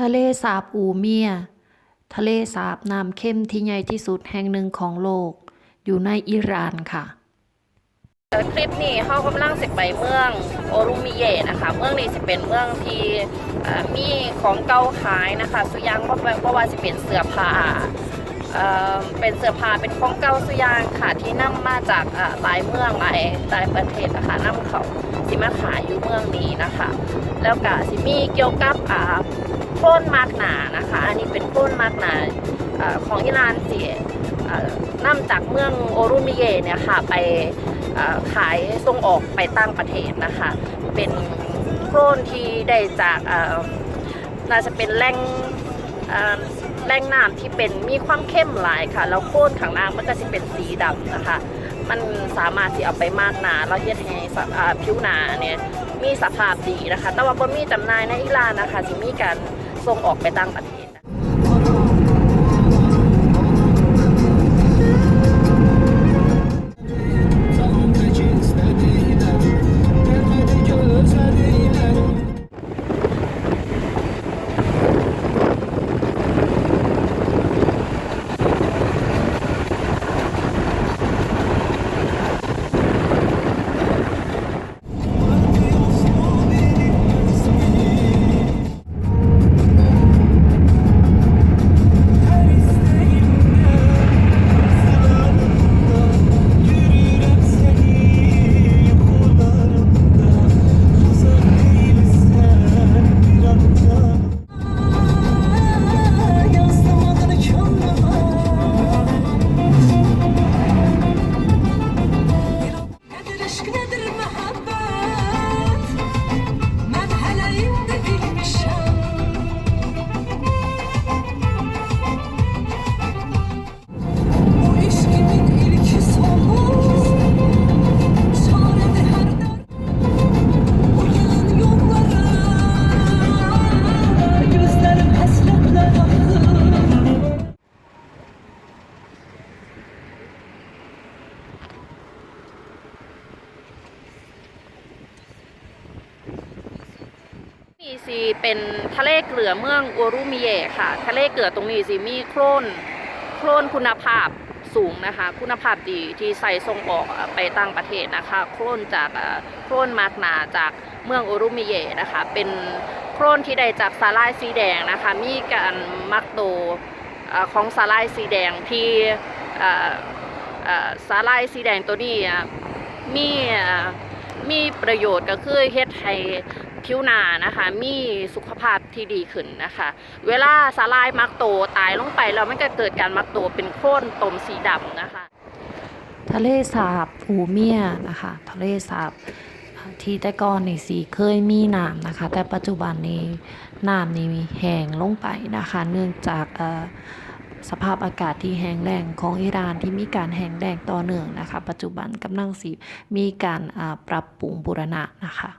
ทะเลสาบอูเมีย ทะเลสาบน้ำเข้มที่ใหญ่ที่สุดแห่งหนึ่งของโลก อยู่ในอิหร่านค่ะคลิปนี้เขากำลังสิไปเมืองโอรุมิเยะนะคะ เมืองนี้สิเป็นเมืองที่มีของเก่าขายนะคะ สุยังเพราะว่าเพราะว่าสิเป็นเสื้อผ้าเเป็นเสื้อผ้าเป็นของเก่าสุยังค่ะที่นำมาจากหลายเมืองหลายหลายประเทศนะคะนำเขาสิมาขายอยู่เมืองนี้นะคะ แล้วก็สิมีเกี่ยวกับ อ่าโคลนมากหนานะคะ อันนี้เป็นโคลนมากหนาอของอิหร่านสิเอ่อนำจากเมืองโอรุมิเยเนี่ยค่ะไปขายส่งออกไปต่างประเทศนะคะ เป็นโครนที่ได้จากน่าจะเป็นแหล่งแหล่งน้ำที่เป็นมีความเข้มหลายค่ะ แล้วโครนข้างล่างมันก็จะเป็นสีดำนะคะ มันสามารถที่เอาไปมากหนาแล้วเฮ็ดให้ผิวหนาเนี่ยมีสภาพดีนะคะ แต่ว่าบ่มีจำหน่ายในอิหร่านนะคะสิมีการ ส่งออกไปต่างประเทศ นี่สิเป็นทะเลเกลือเมืองโอรุมิเยค่ะ ทะเลเกลือตรงนี้สิมีโคลนโคลนคุณภาพสูงนะคะ คุณภาพดีที่ใส่ส่งออกไปต่างประเทศนะคะ โคลนจากโคลนมากนาจากเมืองโอรุมิเยนะคะ เป็นโคลนที่ได้จากสาลายสีแดงนะคะ มีการมักโตของสาลายสีแดงที่สาลายสีแดงตัวนี้มีมีประโยชน์ก็คือเฮ็ดให้ ผิวหนานะคะ มีสุขภาพที่ดีขึ้นนะคะ เวลาสาลายมักโตตายลงไปแล้วมันก็เกิดการมักโตเป็นโค่นตมสีดำนะคะ ทะเลสาบอูเมียนะคะ ทะเลสาบที่แต่ก่อนนี่สีเคยมีน้ำนะคะ แต่ปัจจุบันนี้น้ำนี่แห้งลงไปนะคะ เนื่องจากสภาพอากาศที่แห้งแล้งของอิหร่านที่มีการแห้งแล้งต่อเนื่องนะคะ ปัจจุบันกำลังสิมีการปรับปรุงบูรณะนะคะ